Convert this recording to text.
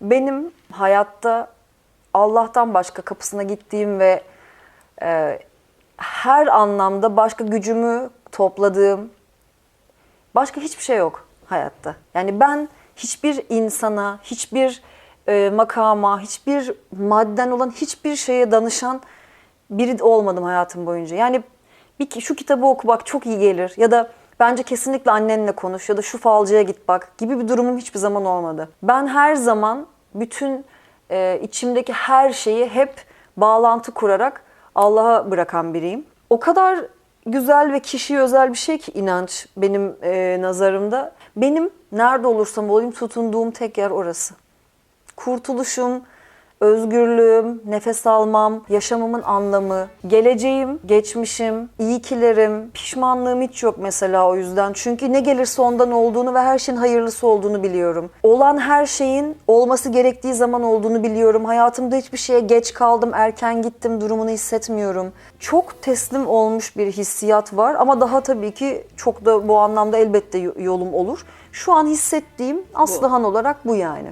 Benim hayatta Allah'tan başka kapısına gittiğim ve e, her anlamda başka gücümü topladığım başka hiçbir şey yok hayatta. Yani ben hiçbir insana, hiçbir e, makama, hiçbir madden olan hiçbir şeye danışan biri olmadım hayatım boyunca. Yani bir şu kitabı oku bak çok iyi gelir ya da bence kesinlikle annenle konuş ya da şu falcıya git bak gibi bir durumum hiçbir zaman olmadı. Ben her zaman bütün e, içimdeki her şeyi hep bağlantı kurarak Allah'a bırakan biriyim. O kadar güzel ve kişiye özel bir şey ki inanç benim e, nazarımda. Benim nerede olursam olayım tutunduğum tek yer orası. Kurtuluşum, özgürlüğüm, nefes almam, yaşamımın anlamı, geleceğim, geçmişim, iyikilerim, pişmanlığım hiç yok mesela o yüzden. Çünkü ne gelirse ondan olduğunu ve her şeyin hayırlısı olduğunu biliyorum. Olan her şeyin olması gerektiği zaman olduğunu biliyorum. Hayatımda hiçbir şeye geç kaldım, erken gittim durumunu hissetmiyorum. Çok teslim olmuş bir hissiyat var ama daha tabii ki çok da bu anlamda elbette yolum olur. Şu an hissettiğim Aslıhan olarak bu yani.